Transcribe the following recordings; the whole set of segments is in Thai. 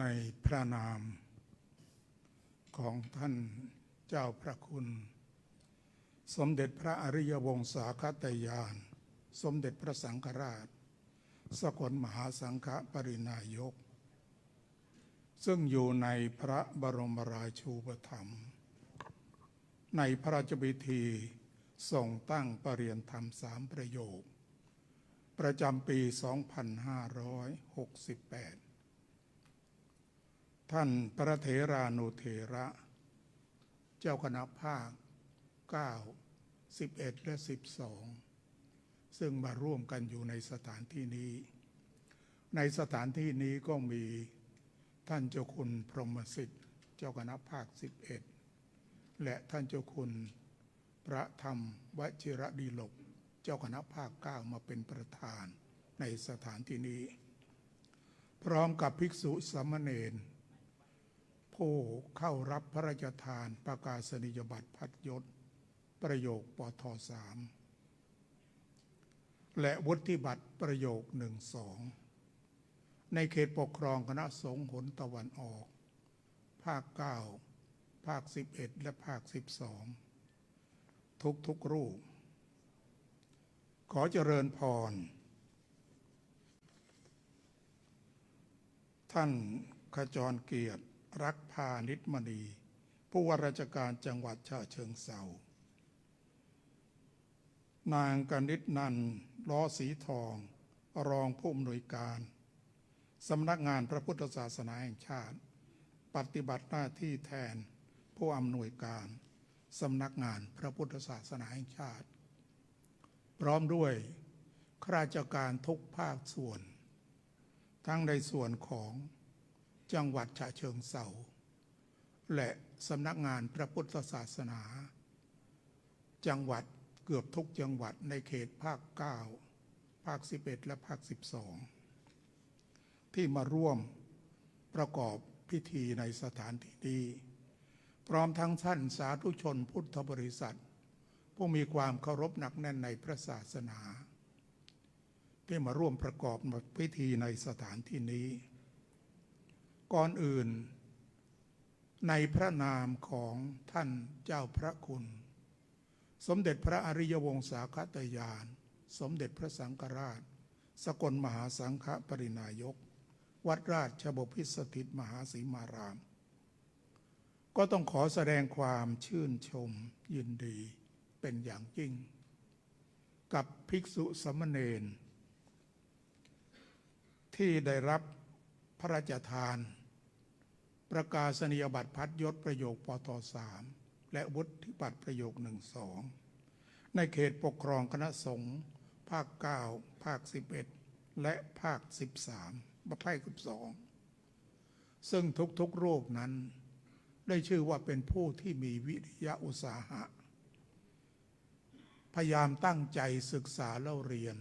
ในพระนามของท่านเจ้าพระคุณ สมเด็จพระอริยวงศาคตยาน สมเด็จพระสังฆราช สกลมหาสังฆปรินายก ซึ่งอยู่ในพระบรมราชูปถัมภ์ในพระราชพิธีทรงตั้งประเรียนธรรมสามประโยค ประจำปี 2568 ท่านพระเถรานุเถระ เจ้าคณะภาค 9 11 และ 12 ซึ่งมาร่วมกันอยู่ในสถานที่นี้ ในสถานที่นี้ก็มีท่านเจ้าคุณพรหมสิทธิ์ เจ้าคณะภาค 11 และท่านเจ้าคุณพระธรรมวชิระดีลก เจ้าคณะภาค 9 มาเป็นประธานในสถานที่นี้ พร้อมกับภิกษุสามเณร ผู้เข้ารับพระราชทานประกาศนียบัตรพัดยศ ประโยคปทสามและวุฒิบัตรประโยคหนึ่งสองในเขตปกครองคณะสงฆ์หนตะวันออก ภาค9ภาค11และภาค12ทุกทุกรูป ขอเจริญพร ท่านขจรเกียรติ รักพานิชมณี ผู้ว่าราชการจังหวัดฉะเชิงเซานางกนิษนันล้อสีทอง รองผู้อำนวยการ สำนักงานพระพุทธศาสนาแห่งชาติ ปฏิบัติหน้าที่แทนผู้อำนวยการ สำนักงานพระพุทธศาสนาแห่งชาติ พร้อมด้วยข้าราชการทุกภาคส่วน ทั้งในส่วนของ จังหวัดฉะเชิงเซาและสำนักงานพระพุทธศาสนา จังหวัดเกือบทุกจังหวัดในเขตภาค 9 ภาค 11 และภาค 12 ที่มาร่วมประกอบพิธีในสถานที่นี้พร้อมทั้งท่านสาธุชนพุทธบริษัท ผู้มีความเคารพหนักแน่นในพระศาสนา ที่มาร่วมประกอบพิธีในสถานที่นี้ ก่อนอื่น ในพระนามของท่านเจ้าพระคุณ สมเด็จพระอริยวงศาคตยาน สมเด็จพระสังฆราช สกลมหาสังฆปรินายก วัดราชบพิตรสถิตมหาสีมาราม ก็ต้องขอแสดงความชื่นชมยินดีเป็นอย่างยิ่ง กับภิกษุสามเณรที่ได้รับ พระราชทาน ประกาศนียบัตรพัดยศประโยคปทสามและวุฒิบัตรประโยคหนึ่งสองในเขตปกครองคณะสงฆ์ภาค 9 ภาค 11 และภาค 13ประภาค12 ซึ่งทุกๆรูปนั้น ได้ชื่อว่าเป็นผู้ที่มีวิริยะอุตสาหะ พยายามตั้งใจศึกษาเล่าเรียน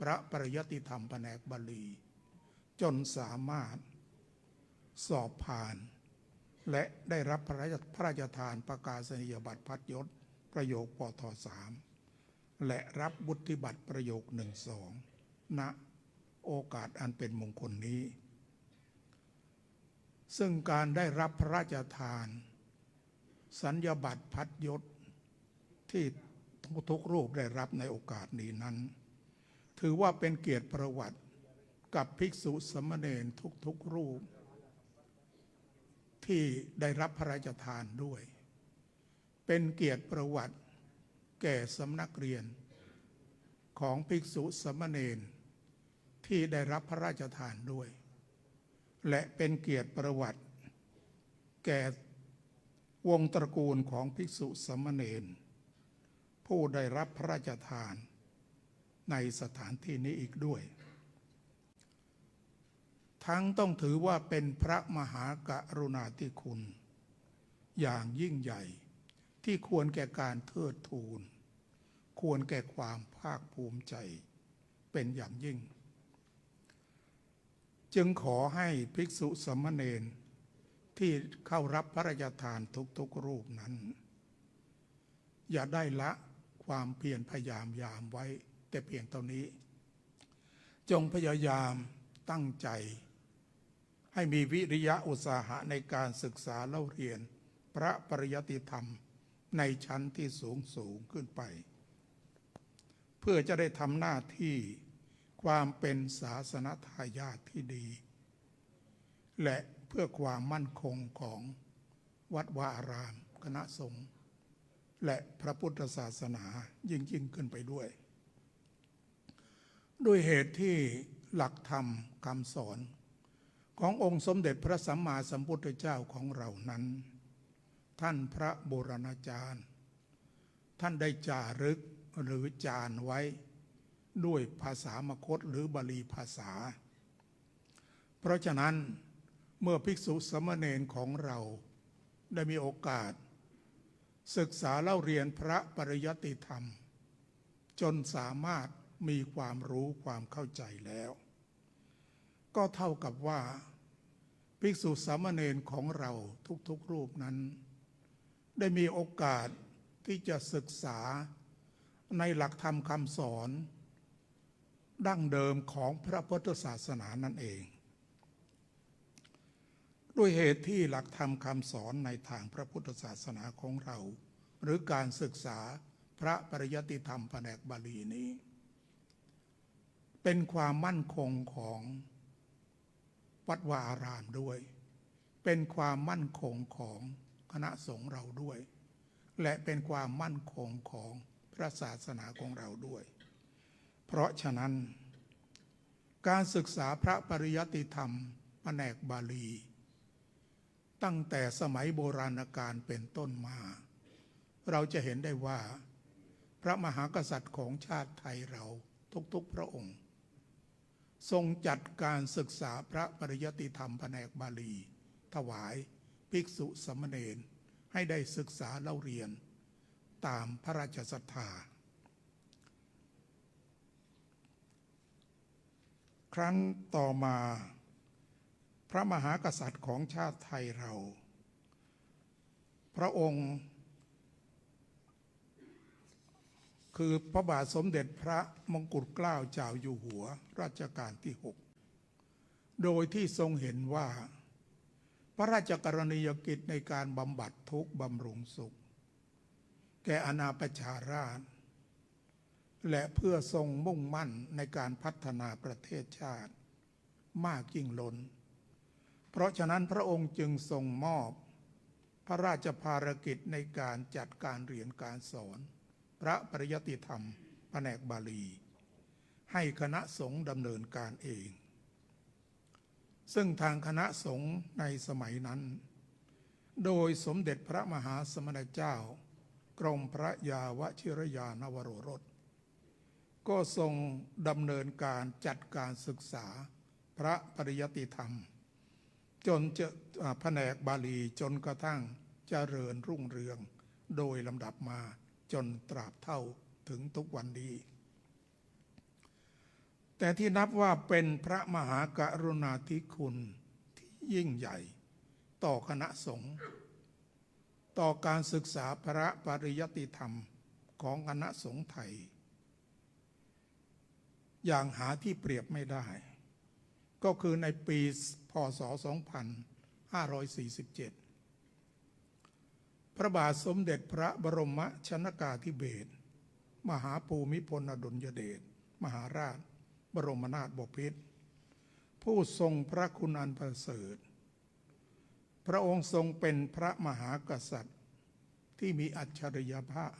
พระปริยติธรรมแผนกบาลี จนสามารถสอบผ่าน และได้รับพระราชพระราชทานประกาศนียบัตรพัดยศประโยคปทสามและรับบุธิบัตรประโยคหนึ่งสองณโอกาสอันเป็นมงคลนี้ ซึ่งการได้รับพระราชทาน สัญญาบัตรพัดยศ ที่ทุกรูปได้รับในโอกาสนี้นั้น ถือว่าเป็นเกียรติประวัติ กับภิกษุสามเณรทุกๆรูป ที่ได้รับพระราชทานด้วย เป็นเกียรติประวัติ แก่สำนักเรียน ของภิกษุสามเณรที่ได้รับพระราชทานด้วย และเป็นเกียรติประวัติ แก่วงตระกูลของภิกษุสามเณรผู้ได้รับพระราชทานในสถานที่นี้อีกด้วย ทั้งต้องถือว่าเป็นพระมหากรุณาธิคุณ อย่างยิ่งใหญ่ที่ควรแก่การเทิดทูน ควรแก่ความภาคภูมิใจเป็นอย่างยิ่ง จึงขอให้ภิกษุสามเณรที่เข้ารับพระราชทานทุกๆรูปนั้น อย่าได้ละความเพียรพยายามยามไว้แต่เพียงเท่านี้ จงพยายามตั้งใจ ให้มีวิริยะอุตสาหะในการศึกษาเล่าเรียน พระปริยติธรรมในชั้นที่สูงสูงขึ้นไป เพื่อจะได้ทำหน้าที่ความเป็นศาสนทายาทที่ดี และเพื่อความมั่นคงของวัดวาอาราม คณะสงฆ์และพระพุทธศาสนายิ่งยิ่งขึ้นไปด้วย ด้วยเหตุที่หลักธรรมคำสอน ขององค์สมเด็จพระสัมมาสัมพุทธเจ้าของเรานั้น ท่านพระโบราณาจารย์ ท่านได้จารึกหรือจานไว้ ด้วยภาษามคตหรือบาลีภาษา เพราะฉะนั้นเมื่อภิกษุสมณเณรของเราได้มีโอกาส ศึกษาเล่าเรียนพระปริยติธรรม จนสามารถมีความรู้ความเข้าใจแล้ว ก็เท่ากับว่า ภิกษุสามเณรของเราทุกๆรูปนั้น ได้มีโอกาสที่จะศึกษาในหลักธรรมคำสอน ดั้งเดิมของพระพุทธศาสนานั่นเอง ด้วยเหตุที่หลักธรรมคำสอนในทางพระพุทธศาสนาของเรา หรือการศึกษาพระปริยติธรรมแผนกบาลีนี้ เป็นความมั่นคงของ วัดวาอารามด้วย เป็นความมั่นคงของคณะสงฆ์เราด้วย และเป็นความมั่นคงของพระศาสนาของเราด้วย เพราะฉะนั้น การศึกษาพระปริยติธรรมแผนกบาลี ตั้งแต่สมัยโบราณกาลเป็นต้นมา เราจะเห็นได้ว่า พระมหากษัตริย์ของชาติไทยเราทุกๆพระองค์ ทรงจัดการศึกษาพระปริยติธรรมแผนกบาลี ถวายภิกษุสามเณรให้ได้ศึกษาเล่าเรียน ตามพระราชศรัทธา ครั้นต่อมา พระมหากษัตริย์ของชาติไทยเรา พระองค์ คือพระบาทสมเด็จพระมงกุฎเกล้าเจ้าอยู่หัวรัชกาลที่หกโดยที่ทรงเห็นว่า พระราชกรณียกิจในการบำบัดทุกข์บำรุงสุข แก่อาณาประชาราช และเพื่อทรงมุ่งมั่นในการพัฒนาประเทศชาติ มากยิ่งล้น เพราะฉะนั้นพระองค์จึงทรงมอบ พระราชภารกิจในการจัดการเรียนการสอน พระปริยติธรรมแผนกบาลี ให้คณะสงฆ์ดำเนินการเอง ซึ่งทางคณะสงฆ์ในสมัยนั้น โดยสมเด็จพระมหาสมณเจ้า กรมพระยาวชิรยานวโรรส ก็ทรงดำเนินการจัดการศึกษาพระปริยติธรรม จนจะแผนกบาลีจนกระทั่งเจริญรุ่งเรืองโดยลำดับมา จนตราบเท่าถึงทุกวันนี้ แต่ที่นับว่าเป็นพระมหากรุณาธิคุณที่ยิ่งใหญ่ ต่อคณะสงฆ์ต่อการศึกษาพระปริยติธรรมของคณะสงฆ์ไทย อย่างหาที่เปรียบไม่ได้ ก็คือในปีพศ 2547 พระบาทสมเด็จพระบรมชนากาธิเบศรมหาภูมิพลอดุลยเดชมหาราช บรมนาถบพิตรผู้ทรงพระคุณอันประเสริฐ พระองค์ทรงเป็นพระมหากษัตริย์ ที่มีอัจฉริยภาพ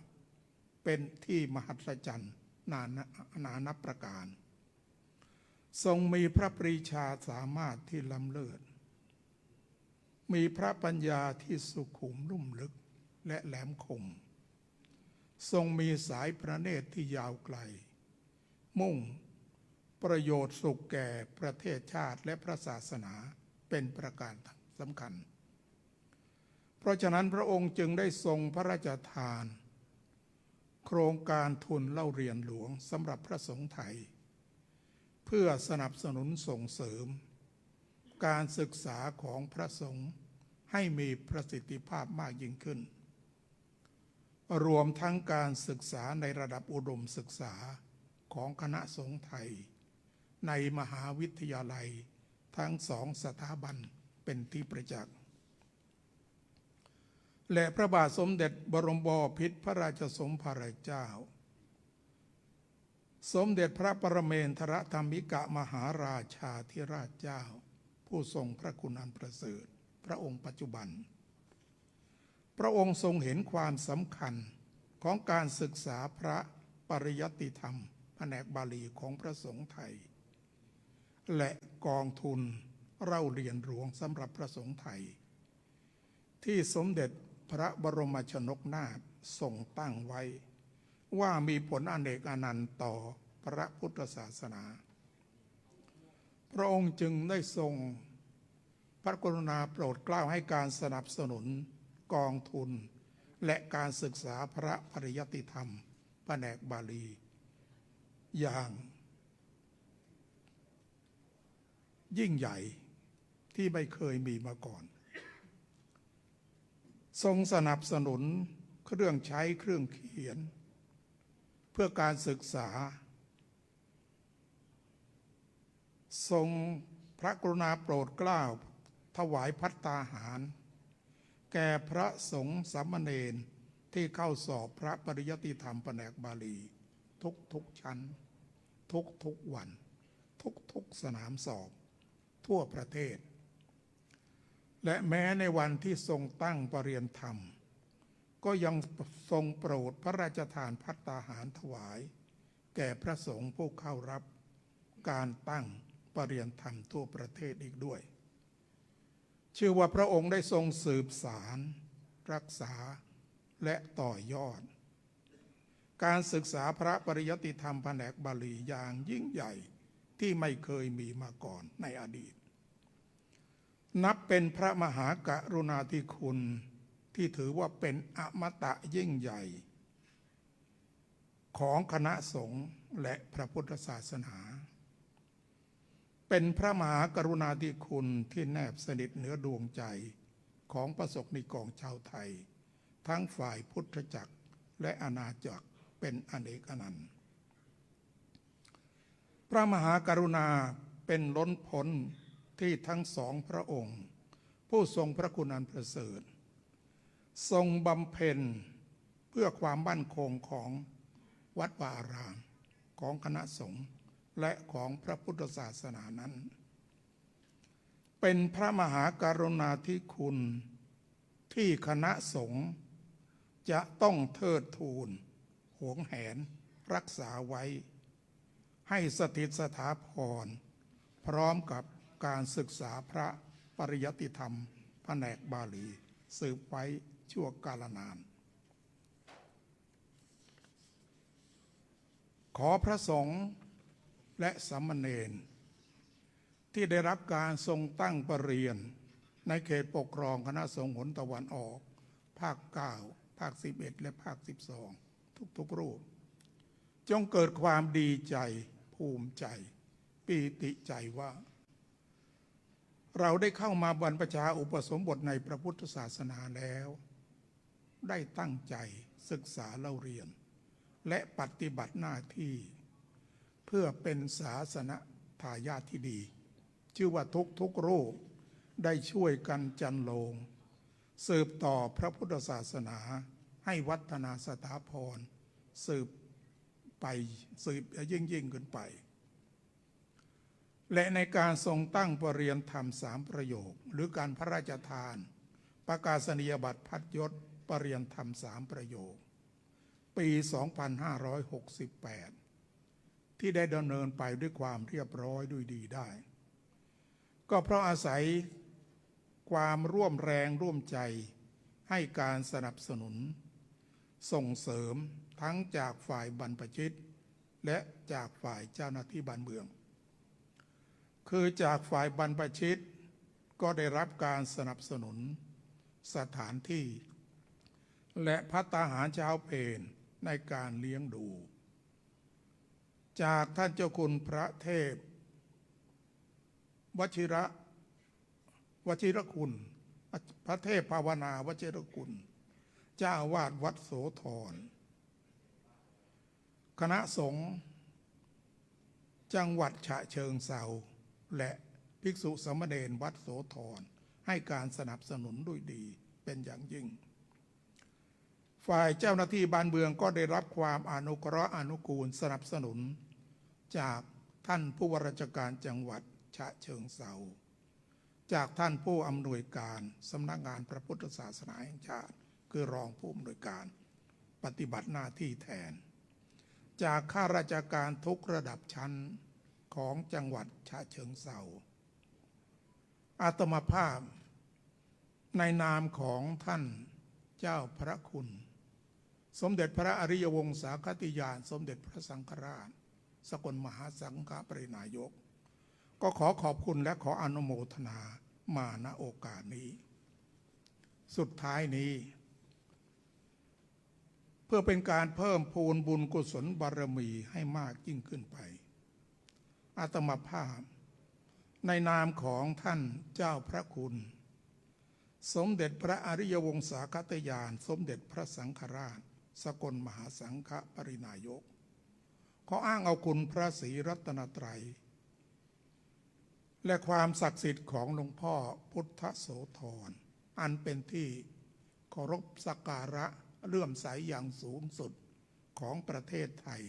เป็นที่มหัศจรรย์นานานานับประการ ทรงมีพระปรีชาสามารถที่ล้ำเลิศ มีพระปัญญาที่สุขุมนุ่มลึก และแหลมคม ทรงมีสายพระเนตรที่ยาวไกล มุ่งประโยชน์สุขแก่ประเทศชาติและพระศาสนาเป็นประการสำคัญ เพราะฉะนั้นพระองค์จึงได้ทรงพระราชทาน โครงการทุนเล่าเรียนหลวงสำหรับพระสงฆ์ไทย เพื่อสนับสนุนส่งเสริม การศึกษาของพระสงฆ์ให้มีประสิทธิภาพมากยิ่งขึ้น รวมทั้งการศึกษาในระดับอุดมศึกษาของคณะสงฆ์ไทย ในมหาวิทยาลัยทั้งสองสถาบันเป็นที่ประจักษ์ และพระบาทสมเด็จบรมบพิตรพระราชสมภารเจ้า สมเด็จพระปรเมนทรธรรมิกะมหาราชาธิราชเจ้า ผู้ทรงพระคุณอันประเสริฐ พระองค์ปัจจุบัน พระองค์ทรงเห็นความสำคัญของการศึกษาพระปริยัติธรรม แผนกบาลีของพระสงฆ์ไทย และกองทุนเล่าเรียนหลวงสำหรับพระสงฆ์ไทย ที่สมเด็จพระบรมชนกนาถทรงตั้งไว้ ว่ามีผลอเนกอนันต์ต่อพระพุทธศาสนา พระองค์จึงได้ทรงพระกรุณาโปรดเกล้าให้การสนับสนุน กองทุน และการศึกษาพระปริยัติธรรมแผนกบาลี อย่าง ยิ่งใหญ่ที่ไม่เคยมีมาก่อน ทรงสนับสนุนเครื่องใช้เครื่องเขียน เพื่อการศึกษา ทรงพระกรุณาโปรดเกล้าถวายพัตตาหาร แก่พระสงฆ์สามเณรที่เข้าสอบพระปริยติธรรมแผนกบาลี ทุกทุกชั้น ทุกทุกวัน ทุกทุกสนามสอบ ทั่วประเทศ และแม้ในวันที่ทรงตั้งปรริยนธรรม ก็ยังทรงโปรดพระราชทานพัตตาหารถวาย แก่พระสงฆ์ผู้เข้ารับ การตั้งปรริยนธรรมทั่วประเทศอีกด้วย ชื่อว่าพระองค์ได้ทรงสืบสาร รักษาและต่อยอด การศึกษาพระปริยติธรรมแผนกบาลีอย่างยิ่งใหญ่ที่ไม่เคยมีมาก่อนในอดีต นับเป็นพระมหากรุณาธิคุณที่ถือว่าเป็นอมตะยิ่งใหญ่ ของคณะสงฆ์และพระพุทธศาสนา เป็นพระมหากรุณาธิคุณที่แนบสนิทเหนือดวงใจของประสบนิกรชาวไทย ทั้งฝ่ายพุทธจักรและอาณาจักรเป็นอเนกอนันต์ พระมหากรุณาเป็นล้นพ้นที่ทั้งสองพระองค์ ผู้ทรงพระคุณอันประเสริฐ ทรงบำเพ็ญเพื่อความมั่นคงของวัดวาอารามของคณะสงฆ์ และของพระพุทธศาสนานั้น เป็นพระมหากรุณาธิคุณที่คณะสงฆ์จะต้องเทิดทูนหวงแหนรักษาไว้ ให้สถิตสถาพร พร้อมกับการศึกษาพระปริยติธรรมแผนกบาลี สืบไว้ชั่วกาลนาน ขอพระสงฆ์ และสามเณรที่ได้รับการทรงตั้งประเรียน ในเขตปกครองคณะสงฆ์หนตะวันออก ภาค 9 ภาค 11 และภาค 12 ทุกๆรูป จงเกิดความดีใจภูมิใจ ปีติใจว่า เราได้เข้ามาบรรพชาอุปสมบทในพระพุทธศาสนาแล้ว ได้ตั้งใจศึกษาเล่าเรียน และปฏิบัติหน้าที่ เพื่อเป็นศาสนทายาทที่ดี ชื่อว่าทุกทุกๆรูปได้ช่วยกันจันโลง สืบต่อพระพุทธศาสนาให้วัฒนาสถาพร สืบไปสืบยิ่งยิ่งขึ้นไป และในการทรงตั้งประเรียนธรรมสามประโยค หรือการพระราชทาน ประกาศนียบัตรพัดยศประเรียนธรรมสามประโยค ปี 2568 ที่ได้ดำเนินไปด้วยความเรียบร้อยด้วยดีได้ ก็เพราะอาศัยความร่วมแรงร่วมใจให้การสนับสนุน ส่งเสริมทั้งจากฝ่ายบรรพชิต และจากฝ่ายเจ้าหน้าที่บ้านเมือง คือจากฝ่ายบรรพชิต ก็ได้รับการสนับสนุน สถานที่ และพัตตาหารเช้าเพนในการเลี้ยงดู จากท่านเจ้าคุณพระเทพ วชิระวชิรคุณ พระเทพภาวนาวชิรคุณ เจ้าวาดวัดโสธร คณะสงฆ์จังหวัดฉะเชิงเซาและภิกษุสมเณรวัดโสธร ให้การสนับสนุนด้วยดีเป็นอย่างยิ่ง ฝ่ายเจ้าหน้าที่บ้านเมืองก็ได้รับความอนุเคราะห์อนุกูลสนับสนุน จากท่านผู้ว่าราชการจังหวัดฉะเชิงเซาจากท่านผู้อำนวยการสำนักงานพระพุทธศาสนาแห่งชาติ คือรองผู้อำนวยการปฏิบัติหน้าที่แทน จากข้าราชการทุกระดับชั้นของจังหวัดฉะเชิงเซาอาตมาภาพ ในนามของท่านเจ้าพระคุณ สมเด็จพระอริยวงศาคติยาน สมเด็จพระสังฆราช สกลมหาสังฆปรินายก ก็ขอขอบคุณและขออนุโมทนามาณโอกาสนี้ สุดท้ายนี้ เพื่อเป็นการเพิ่มพูนบุญกุศลบารมีให้มากยิ่งขึ้นไป อาตมาภาพ ในนามของท่านเจ้าพระคุณ สมเด็จพระอริยวงศาคตยาน สมเด็จพระสังฆราช สกลมหาสังฆปรินายก ขออ้างเอาคุณพระศรีรัตนตรัย และความศักดิ์สิทธิ์ของหลวงพ่อพุทธโสธรอันเป็นที่เคารพสักการะเลื่อมใสอย่างสูงสุดของประเทศไทย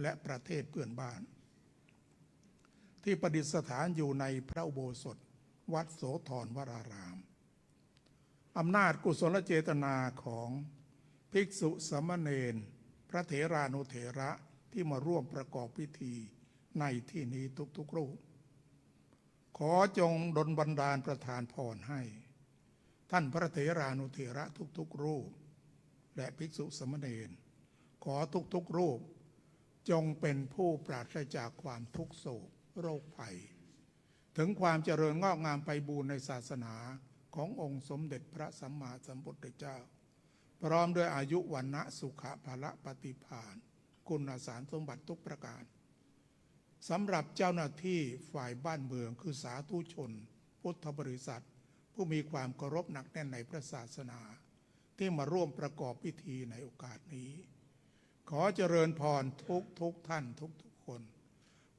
และประเทศเพื่อนบ้าน ที่ประดิษฐานอยู่ในพระอุโบสถ วัดโสธรวราราม อำนาจกุศลเจตนาของภิกษุสามเณรพระเถรานุเถระ ที่มาร่วมประกอบพิธีในที่นี้ทุกๆรูป ขอจงดลบันดาลประทานพรให้ ท่านพระเถรานุเถระทุกๆรูป และภิกษุสมณรขอทุกๆรูป จงเป็นผู้ปราศจากความทุกโศกโรคภัย ถึงความเจริญงอกงามไปบูรณในศาสนาขององค์สมเด็จพระสัมมาสัมพุทธเจ้า พร้อมด้วยอายุวันนะสุขภาละปฏิภาณ คุณสารสมบัติทุกประการสำหรับเจ้าหน้าที่ฝ่ายบ้านเมืองคือสาธุชน พุทธบริษัท ผู้มีความเคารพหนักแน่นในพระศาสนา ที่มาร่วมประกอบพิธีในโอกาสนี้ ขอเจริญพรทุกทุกท่านทุกทุกคน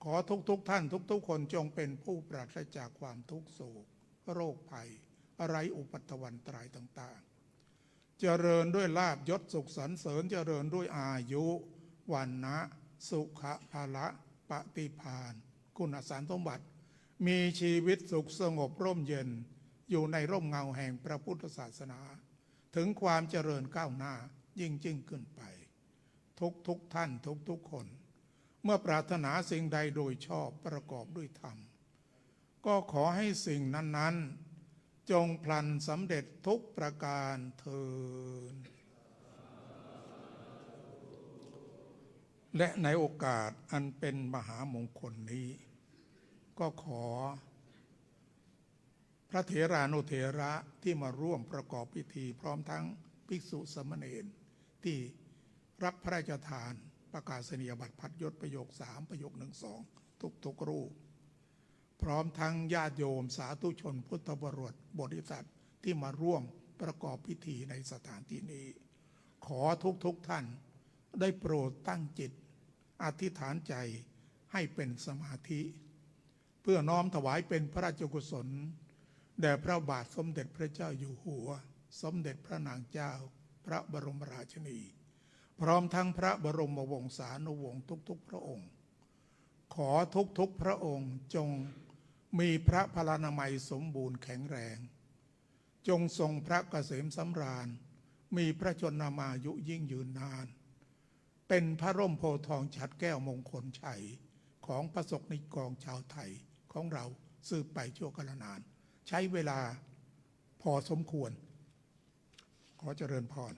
ขอทุกทุกท่านทุกทุกคนจงเป็นผู้ปราศจากความทุกโศก โรคภัย อะไรอุปัตวันตรายต่างๆ เจริญด้วยลาบยศสุขสันเสริญเจริญด้วยอายุ วันนะสุขภาละปฏิพานคุณสารสมบัติ มีชีวิตสุขสงบร่มเย็น อยู่ในร่มเงาแห่งพระพุทธศาสนา ถึงความเจริญก้าวหน้ายิ่งยิ่งขึ้นไป ทุกทุกท่านทุกทุกคน เมื่อปรารถนาสิ่งใดโดยชอบประกอบด้วยธรรม ก็ขอให้สิ่งนั้น ๆ จงพลันสำเร็จทุกประการเทิน และในโอกาสอันเป็นมหามงคลนี้ ก็ขอ พระเถรานุเถระที่มาร่วมประกอบพิธี พร้อมทั้งภิกษุสมเณรที่รับพระราชทานประกาศนียบัตรพัดยศประโยคสามประโยคหนึ่งสองทุกทุกรูป พร้อมทั้งญาติโยมสาธุชนพุทธบริษัทบริษัทที่มาร่วมประกอบพิธีในสถานที่นี้ ขอทุกทุกท่านได้โปรดตั้งจิต อธิษฐานใจให้เป็นสมาธิ เพื่อน้อมถวายเป็นพระราชกุศล แด่พระบาทสมเด็จพระเจ้าอยู่หัว สมเด็จพระนางเจ้า พระบรมราชินี พร้อมทั้งพระบรมวงศานุวงศ์ทุกๆ พระองค์ ขอทุกๆ พระองค์จงมีพระพลานามัยสมบูรณ์แข็งแรง จงทรงพระเกษมสำราญ มีพระชนมายุยิ่งยืนนาน เป็นพระร่มโพทองฉัดแก้วมงคลชัย ของประสบนิกรชาวไทยของเราสืบไปชั่วกาลนาน ใช้เวลาพอสมควร ขอเจริญพร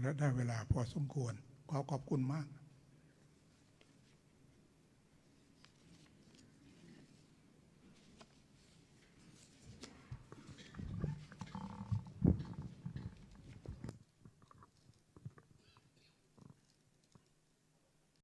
และได้เวลาพอสมควร ขอขอบคุณมาก